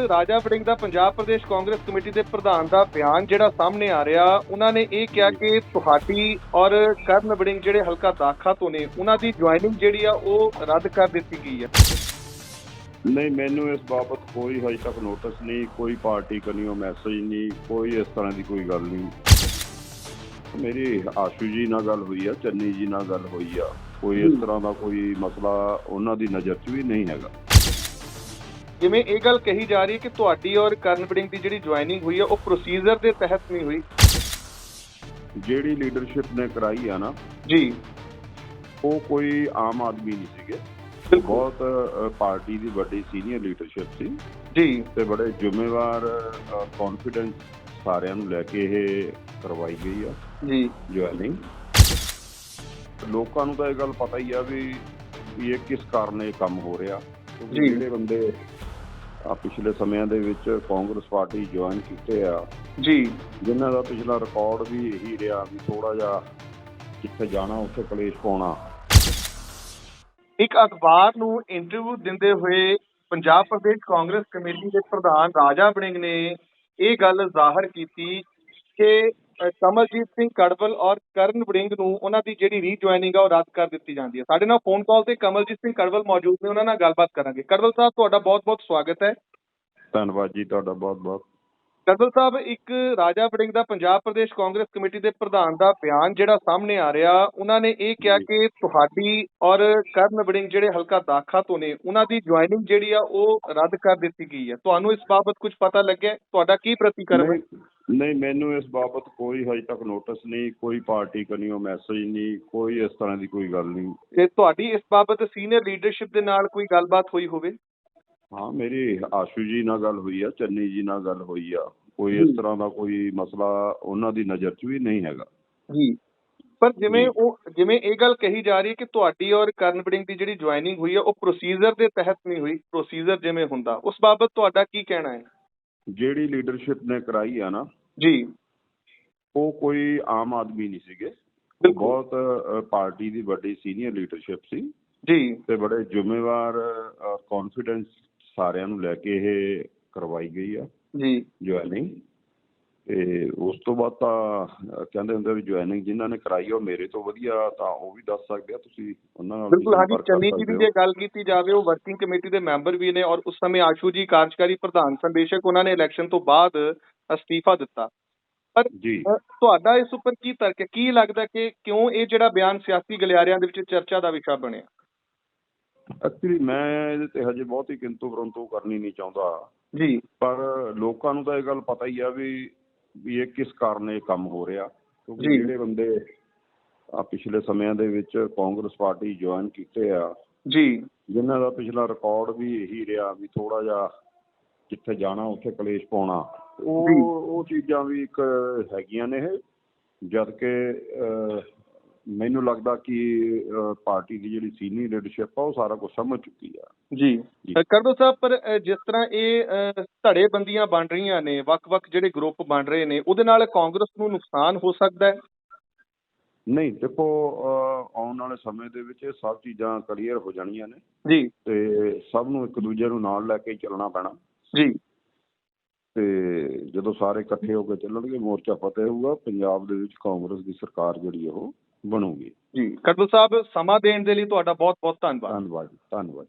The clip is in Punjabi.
ਰਾਜਾ ਵੜਿੰਗ ਦਾ ਪੰਜਾਬ ਪ੍ਰਦੇਸ਼ ਕਾਂਗਰਸ ਕਮੇਟੀ ਦੇ ਪ੍ਰਧਾਨ ਦਾ ਬਿਆਨ ਜਿਹੜਾ ਸਾਹਮਣੇ ਆ ਰਿਹਾ ਉਹਨਾਂ ਨੇ ਇਹ ਕਿਹਾ ਕਿ ਤੁਹਾਡੀ ਔਰ ਕਰਨ ਵੜਿੰਗ ਜਿਹੜੇ ਹਲਕਾ ਦਾਖਾ ਤੋਂ ਨੇ ਉਹਨਾਂ ਦੀ ਜੁਆਇਨਿੰਗ ਜਿਹੜੀ ਆ ਉਹ ਰੱਦ ਕਰ ਦਿੱਤੀ ਗਈ ਹੈ ਨਹੀਂ ਮੈਨੂੰ ਇਸ ਬਾਬਤ ਕੋਈ ਹਜੇ ਤੱਕ ਨੋਟਿਸ ਨਹੀਂ ਕੋਈ ਪਾਰਟੀ ਕਨੀਓ ਮੈਸੇਜ ਨਹੀਂ ਕੋਈ ਇਸ ਤਰ੍ਹਾਂ ਦੀ ਕੋਈ ਗੱਲ ਨਹੀਂ। ਮੇਰੀ ਆਸ਼ੂ ਜੀ ਨਾਲ ਗੱਲ ਹੋਈ ਆ ਚੰਨੀ ਜੀ ਨਾਲ ਗੱਲ ਹੋਈ ਆ। ਕੋਈ ਇਸ ਤਰ੍ਹਾਂ ਦਾ ਕੋਈ ਮਸਲਾ ਉਹਨਾਂ ਦੀ ਨਜ਼ਰ 'ਚ ਵੀ ਨਹੀਂ ਹੈਗਾ। ਜਿਵੇਂ ਇਹ ਗੱਲ ਕਹੀ ਜਾ ਰਹੀ ਹੈ ਕਿ ਤੁਹਾਡੀ ਔਰ ਕਰਨ ਵੜਿੰਗ ਦੀ ਜਿਹੜੀ ਜੁਆਇਨਿੰਗ ਹੋਈ ਹੈ ਉਹ ਪ੍ਰੋਸੀਜਰ ਦੇ ਤਹਿਤ ਨਹੀਂ ਹੋਈ। ਜਿਹੜੀ ਲੀਡਰਸ਼ਿਪ ਨੇ ਕਰਾਈ ਆ ਨਾ ਜੀ। ਉਹ ਕੋਈ ਆਮ ਆਦਮੀ ਨਹੀਂ ਸੀਗੇ। ਬਹੁਤ ਪਾਰਟੀ ਦੀ ਵੱਡੀ ਸੀਨੀਅਰ ਲੀਡਰਸ਼ਿਪ ਸੀ। ਜੀ। ਤੇ ਬੜੇ ਜ਼ਿੰਮੇਵਾਰ ਕੌਨਫੀਡੈਂਸ ਸਾਰਿਆਂ ਨੂੰ ਲੈ ਕੇ ਇਹ ਕਰਵਾਈ ਗਈ ਆ। ਜੀ। ਜੁਆਇਨਿੰਗ ਲੋਕਾਂ ਨੂੰ ਤਾਂ ਇਹ ਗੱਲ ਪਤਾ ਹੀ ਆ ਵੀ ਇਹ ਕਿਸ ਕਾਰਨ ਇਹ ਕੰਮ ਹੋ ਰਿਹਾ। ਕਿਉਂਕਿ। ਜਿਹੜੇ ਬੰਦੇ ਆ ਪਿਛਲੇ ਸਮਿਆਂ ਦੇ ਵਿੱਚ ਕਾਂਗਰਸ ਪਾਰਟੀ ਜੁਆਇਨ ਕੀਤੇ ਆ। ਜੀ। ਜਿਨ੍ਹਾਂ ਦਾ ਪਿਛਲਾ ਰਿਕਾਰਡ ਵੀ ਇਹੀ ਰਿਹਾ ਵੀ ਥੋੜਾ ਜਿਹਾ ਜਿੱਥੇ ਜਾਣਾ ਉੱਥੇ ਕਲੇਸ਼ ਪਾਉਣਾ। ਇੱਕ ਅਖਬਾਰ ਨੂੰ ਇੰਟਰਵਿਊ ਦਿੰਦੇ ਹੋਏ ਪੰਜਾਬ ਪ੍ਰਦੇਸ਼ ਕਾਂਗਰਸ ਕਮੇਟੀ ਦੇ ਪ੍ਰਧਾਨ ਰਾਜਾ ਵੜਿੰਗ ਨੇ ਇਹ ਗੱਲ ਜ਼ਾਹਰ ਕੀਤੀ ਕਿ ਕਮਲਜੀਤ ਸਿੰਘ ਕੜਵਲ ਔਰ ਕਰਨ ਵੜਿੰਗ ਨੂੰ ਉਹਨਾਂ ਦੀ ਜਿਹੜੀ ਰੀਜੁਆਇਨਿੰਗ ਆ ਉਹ ਰੱਦ ਕਰ ਦਿੱਤੀ ਜਾਂਦੀ ਹੈ। ਸਾਡੇ ਨਾਲ ਫੋਨ ਕਾਲ ਤੇ ਕਮਲਜੀਤ ਸਿੰਘ ਕੜਵਲ ਮੌਜੂਦ ਨੇ, ਉਹਨਾਂ ਨਾਲ ਗੱਲਬਾਤ ਕਰਾਂਗੇ। ਕੜਵਲ ਸਾਹਿਬ, ਤੁਹਾਡਾ ਬਹੁਤ-ਬਹੁਤ ਸਵਾਗਤ ਹੈ। ਧੰਨਵਾਦ ਜੀ, ਤੁਹਾਡਾ ਬਹੁਤ ਬਹੁਤ ਕੜਵਲ ਸਾਹਿਬ ਇੱਕ ਰਾਜਾ ਵੜਿੰਗ ਦਾ ਪੰਜਾਬ ਪ੍ਰਦੇਸ਼ ਕਾਂਗਰਸ ਕਮੇਟੀ ਦੇ ਪ੍ਰਧਾਨ ਦਾ ਬਿਆਨ ਜਿਹੜਾ ਸਾਹਮਣੇ ਆ ਰਿਹਾ ਉਹਨਾਂ ਨੇ ਇਹ ਕਿਹਾ ਕਿ ਤੁਹਾਡੀ ਔਰ ਕਰਨ ਵੜਿੰਗ ਜਿਹੜੇ ਹਲਕਾ ਦਾਖਾ ਤੋਂ ਨੇ ਉਹਨਾਂ ਦੀ ਜੁਆਇਨਿੰਗ ਜਿਹੜੀ ਆ ਉਹ ਰੱਦ ਕਰ ਦਿੱਤੀ ਗਈ ਹੈ। ਤੁਹਾਨੂੰ ਇਸ ਬਾਬਤ ਕੁਝ ਪਤਾ ਲੱਗਿਆ? ਤੁਹਾਡਾ ਕੀ ਪ੍ਰਤੀਕਰਮ ਹੈ? ਨਹੀਂ ਮੈਨੂੰ ਇਸ ਬਾਬਤ ਕੋਈ ਹਜੇ ਤੱਕ ਨੋਟਿਸ ਨਹੀਂ ਕੋਈ ਪਾਰਟੀ ਕਨੀਓ ਮੈਸੇਜ ਨਹੀਂ ਕੋਈ ਇਸ ਤਰ੍ਹਾਂ ਦੀ ਕੋਈ ਗੱਲ ਨਹੀਂ। ਤੇ ਤੁਹਾਡੀ ਇਸ ਬਾਬਤ ਸੀਨੀਅਰ ਲੀਡਰਸ਼ਿਪ ਦੇ ਨਾਲ ਕੋਈ ਗੱਲਬਾਤ ਹੋਈ ਹੋਵੇ? ਹਾਂ ਮੇਰੀ ਆਸ਼ੂ ਜੀ ਨਾਲ ਗੱਲ ਹੋਈ ਆ ਚੰਨੀ ਜੀ ਨਾਲ ਗੱਲ ਹੋਈ ਆ। ਕੋਈ। ਇਸ ਤਰ੍ਹਾਂ ਦਾ ਕੋਈ ਮਸਲਾ ਉਹਨਾਂ ਦੀ ਨਜ਼ਰ 'ਚ ਵੀ ਨਹੀਂ ਹੈਗਾ। ਜੀ। ਪਰ ਜਿਵੇਂ। ਉਹ ਜਿਵੇਂ ਇਹ ਗੱਲ ਕਹੀ ਜਾ ਰਹੀ ਹੈ ਕਿ ਤੁਹਾਡੀ ਔਰ ਕਰਨ ਵੜਿੰਗ ਦੀ ਜਿਹੜੀ ਜੁਆਇਨਿੰਗ ਹੋਈ ਹੈ ਉਹ ਪ੍ਰੋਸੀਜਰ ਦੇ ਤਹਿਤ ਨਹੀਂ ਹੋਈ। ਪ੍ਰੋਸੀਜਰ ਜਿਵੇਂ ਹੁੰਦਾ ਉਸ ਬਾਬਤ ਤੁਹਾਡਾ ਕੀ ਕਹਿਣਾ ਹੈ? ਜਿਹੜੀ ਲੀਡਰਸ਼ਿਪ ਨੇ ਕਰਾਈ ਆ ਨਾ ਜੀ। ਉਹ ਕੋਈ ਆਮ ਆਦਮੀ ਨਹੀਂ ਸੀਗੇ। ਬਹੁਤ ਪਾਰਟੀ ਦੀ ਵੱਡੀ ਸੀਨੀਅਰ ਲੀਡਰਸ਼ਿਪ ਸੀ। ਜੀ। ਤੇ ਬੜੇ ਜ਼ਿੰਮੇਵਾਰ ਕੌਨਫੀਡੈਂਸ ਸਾਰਿਆਂ ਨੂੰ ਲੈ ਕੇ ਇਹ ਕਰਵਾਈ ਗਈ ਆ ਜੀ। ਜੁਆਇਨਿੰਗ ਤੇ ਉਸ ਤੋਂ ਬਾਅਦ ਤਾਂ ਕਹਿੰਦੇ ਹੁੰਦੇ ਵੀ ਜੁਆਇਨਿੰਗ ਜਿਨ੍ਹਾਂ ਨੇ ਕਰਾਈ ਉਹ ਮੇਰੇ ਤੋਂ ਵਧੀਆ ਤਾਂ ਉਹ ਵੀ ਦੱਸ ਸਕਦੇ ਆ ਤੁਸੀਂ ਉਹਨਾਂ ਨਾਲ ਬਿਲਕੁਲ ਹਾਂਜੀ ਚੰਨੀ ਜੀ ਦੀ। ਜੇ ਗੱਲ ਕੀਤੀ ਜਾਵੇ ਉਹ ਵਰਕਿੰਗ ਕਮੇਟੀ ਦੇ ਮੈਂਬਰ ਵੀ ਨੇ ਔਰ ਉਸ ਸਮੇਂ ਆਸ਼ੂ ਜੀ ਕਾਰਜਕਾਰੀ ਪ੍ਰਧਾਨ ਸੰਦੇਸ਼ਕ ਉਹਨਾਂ ਨੇ ਇਲੈਕਸ਼ਨ ਤੋਂ ਬਾਅਦ ਅਸਤੀਫਾ ਦਿੱਤਾ। ਪਰ ਤੁਹਾਡਾ ਇਸ ਉੱਪਰ ਕੀ ਤਰਕ ਹੈ? ਕੀ ਲੱਗਦਾ ਕਿ ਕਿਉਂ ਇਹ ਜਿਹੜਾ ਬਿਆਨ ਸਿਆਸੀ ਗਲਿਆਰਿਆਂ ਦੇ ਵਿੱਚ ਚਰਚਾ ਦਾ ਵਿਸ਼ਾ ਬਣਿਆ? ਐਕਚੁਅਲੀ ਮੈਂ ਇਹਦੇ ਤੇ ਹਜੇ ਬਹੁਤੀ ਕਿੰਤੂ ਪਰੰਤੂ ਕਰਨੀ ਨਹੀਂ ਚਾਹੁੰਦਾ। ਜੀ। ਪਰ ਲੋਕਾਂ ਨੂੰ ਤਾਂ ਇਹ ਗੱਲ ਪਤਾ ਹੀ ਆ ਵੀ ਵੀ ਇਹ ਕਿਸ ਕਾਰਨ ਇਹ ਕੰਮ ਹੋ ਰਿਹਾ। ਕਿਉਂਕਿ। ਜਿਹੜੇ ਬੰਦੇ ਆ ਪਿਛਲੇ ਸਮਿਆਂ ਦੇ ਵਿੱਚ ਕਾਂਗਰਸ ਪਾਰਟੀ ਜੁਆਇਨ ਕੀਤੇ ਆ ਜੀ। ਜਿਨ੍ਹਾਂ ਦਾ ਪਿਛਲਾ ਰਿਕਾਰਡ ਵੀ ਇਹੀ ਰਿਹਾ ਵੀ ਥੋੜਾ ਜਿਹਾ ਜਿੱਥੇ ਜਾਣਾ ਉੱਥੇ ਕਲੇਸ਼ ਪਾਉਣਾ। ਉਹ। ਉਹ ਚੀਜ਼ਾਂ ਵੀ ਇੱਕ ਹੈਗੀਆਂ ਨੇ ਇਹ। ਜਦ ਕਿ ਮੈਨੂੰ ਲੱਗਦਾ ਕਿ ਪਾਰਟੀ ਦੀ ਜਿਹੜੀ ਸੀਨੀਅਰ ਲੀਡਰਸ਼ਿਪ ਆ ਉਹ ਸਾਰਾ ਕੁਝ ਸਮਝ ਚੁੱਕੀ ਆ। ਜੀ। ਕਰਦੋ ਸਾਹਿਬ ਪਰ ਜਿਸ ਤਰ੍ਹਾਂ ਇਹ ਅ, ਧੜੇ ਬੰਦੀਆਂ ਬਣ ਰਹੀਆਂ ਨੇ ਵੱਖ-ਵੱਖ ਜਿਹੜੇ ਗਰੁੱਪ ਬਣ ਰਹੇ ਨੇ ਉਹਦੇ ਨਾਲ ਕਾਂਗਰਸ ਨੂੰ ਨੁਕਸਾਨ ਹੋ ਸਕਦਾ ਹੈ? ਨਹੀਂ ਦੇਖੋ ਆਉਣ ਵਾਲੇ ਸਮੇਂ ਦੇ ਵਿੱਚ ਇਹ ਸਭ ਚੀਜ਼ਾਂ ਕਲੀਅਰ ਹੋ ਜਾਣੀਆਂ ਨੇ। ਜੀ। ਤੇ ਸਭ ਨੂੰ ਇੱਕ ਦੂਜੇ ਨੂੰ ਨਾਲ ਲੈ ਕੇ ਚੱਲਣਾ ਪੈਣਾ। ਜੀ। ਤੇ ਜਦੋਂ ਸਾਰੇ ਇਕੱਠੇ ਹੋ ਕੇ ਚੱਲਣਗੇ ਮੋਰਚਾ ਫਤਿਹ ਹੋਊਗਾ ਪੰਜਾਬ ਦੇ ਵਿੱਚ ਕਾਂਗਰਸ ਦੀ ਸਰਕਾਰ ਜਿਹੜੀ ਉਹ ਬਣੂਗੀ। ਜੀ ਕਰਦੋ ਸਾਹਿਬ ਸਮਾਂ ਦੇਣ ਦੇ ਲਈ ਤੁਹਾਡਾ ਬਹੁਤ-ਬਹੁਤ ਧੰਨਵਾਦ। ਧੰਨਵਾਦ ਜੀ, ਧੰਨਵਾਦ।